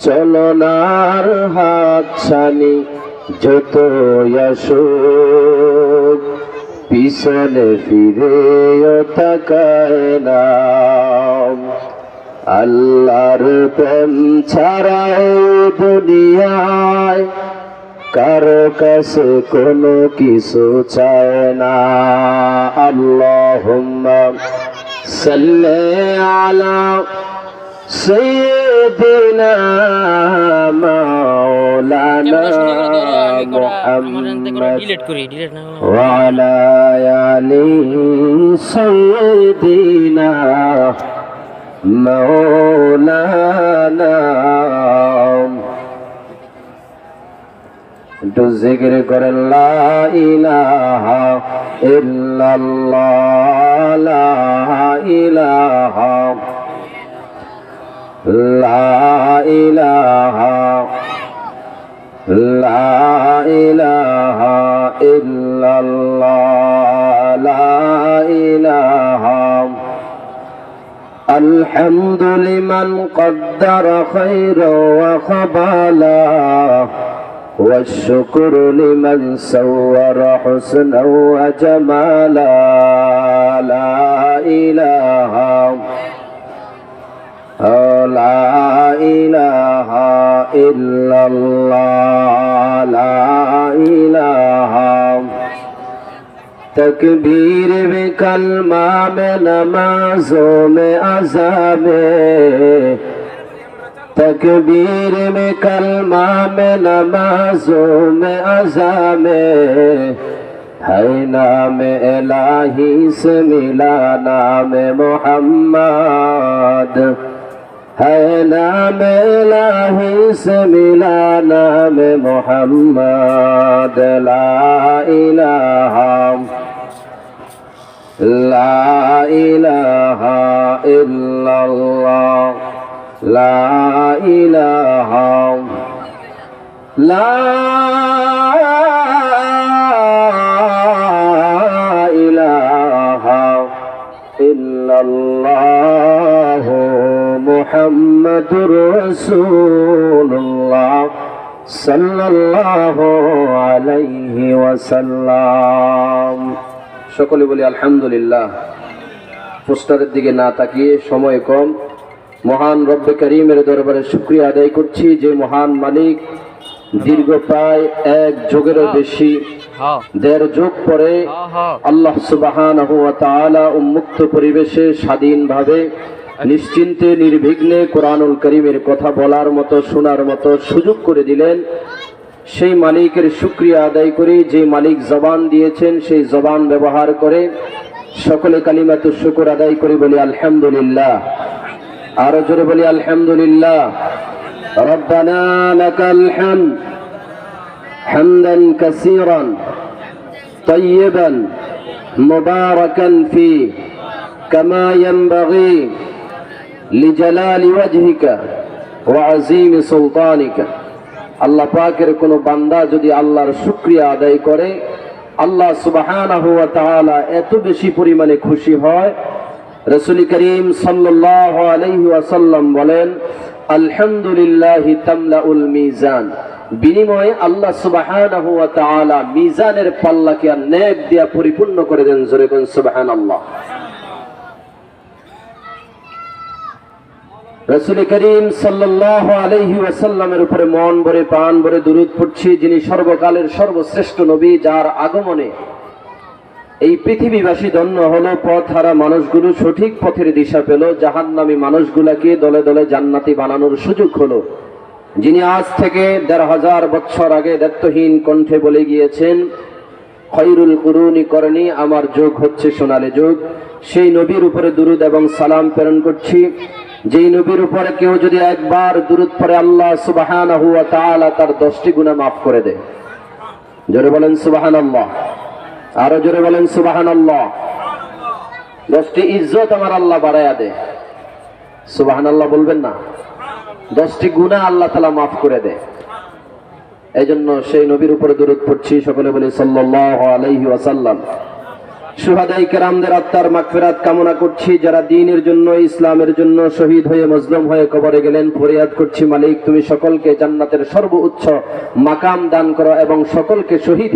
চলনার হাত ছানি যত পিছনে ফিরে তাকায় না আল্লাহর প্রেম ছাড়া এই দুনিয়ায় কারও কাছে কোনো কিছু চায় না। আল্লাহুম্মা সাল্লি আলা سيدنا مولانا محمد ডিলিট করি ডিলিট না وعلى آل سيدنا مولانا একটু জিকির করেন লা ইলাহা ইল্লাল্লাহ লা ইলাহা لا إله لا إله إلا الله. لا إله. الحمد لمن قدر خيرا وخبالا والشكر لمن صور حسنا وجمالا. لا إله. إلا الله لا إله إلا الله لا إله تکبیر میں کلمہ میں نمازوں میں عذاب تکبیر میں کلمہ میں نمازوں میں عذاب ہے نام الہی سے ملا نام محمد هاي نعم لا اسم لا محمد لا إله لا إله إلا الله لا إله لا إله إلا الله محمد رسول الله صلى الله عليه وسلم সকলে বলি আলহামদুলিল্লাহ পোস্টারের দিকে না তাকিয়ে সময় কম মহান রব্বে করিমের দরবারে শুক্রিয়া আদায় করছি যে মহান মালিক দীর্ঘ প্রায় এক যুগেরও বেশি হ্যাঁ দেড় যুগ পরে হ্যাঁ হ্যাঁ আল্লাহ সুবাহান উন্মুক্ত পরিবেশে স্বাধীনভাবে নিশ্চিন্তে নির্বিঘ্নে কোরআনুল করিমের কথা বলার মতো শোনার মতো সুযোগ করে দিলেন সেই মালিকের শুক্রিয়া আদায় করি যে মালিক জবান দিয়েছেন সেই জবান ব্যবহার করে সকলে কালিমাত শুকুর আদায় করি বলি আলহামদুলিল্লাহ আরো জোরে বলি আলহামদুলিল্লাহ ربنا لك الحمد حمدا كثيرا طيبا مباركا فيه كما ينبغي লিজালালি ওয়াজহিকা ওয়া সুলতানিকা। আল্লাহ পাকের কোনো বান্দা যদি আল্লাহর শুক্রিয়া আদায় করে, আল্লাহ সুবহানাহু ওয়া তাআলা এত বেশি পরিমাণে খুশি হয়। রসুল করিম সাল্লাহ আলহি ওয়াসাল্লাম বলেন, আলহামদুলিল্লাহ তামলাউল মিজান। বিনিময়ে আল্লাহ সুবাহান মিজানের পাল্লাকে নেক দিয়া পরিপূর্ণ করে দেন জোরে সুবাহান আল্লাহ রসুল করিম সাল্লাহ আলহি ওয়াসাল্লামের উপরে মন ভরে, প্রাণ ভরে দুরুদ পড়ছি, যিনি সর্বকালের সর্বশ্রেষ্ঠ নবী, যার আগমনে এই পৃথিবীবাসী ধন্য হলো পথ হারা মানুষগুলো সঠিক পথের দিশা পেল, জাহান্নামী মানুষগুলাকে দলে দলে জান্নাতি বানানোর সুযোগ হলো। যিনি আজ থেকে দেড় হাজার বছর আগে দায়িত্বহীন কণ্ঠে বলে গিয়েছেন, খৈরুল কুরুনি করণী আমার যোগ হচ্ছে সোনালী যোগ। সেই নবীর উপরে দুরুদ এবং সালাম প্রেরণ করছি। যেই নবীর উপরে কেউ যদি একবার দুরুদ পরে আল্লাহ সুবাহান তার দশটি গুণা মাফ করে দেয়। জোরে বলেন সুবাহান আল্লাহ আরও জোরে বলেন সুবাহান আল্লাহ দশটি ইজ্জত আমার আল্লাহ বাড়াইয়া দে সুবাহান আল্লাহ বলবেন না। দশটি গুণা আল্লাহ তালা মাফ করে দেয়। এই জন্য সেই নবীর উপরে দূরত পড়ছি, সকলে বলি সাল্লাহ আলাইহি ওয়াসাল্লাম। সুহাদাই কেরামদের আত্মার মাকফেরাত কামনা করছি। যারা দিনের জন্য, ইসলামের জন্য শহীদ হয়ে মজলুম হয়ে কবরে গেলেন, ফরিয়াদ করছি মালিক, তুমি সকলকে জান্নাতের সর্বোচ্চ মাকাম দান করো এবং সকলকে শহীদ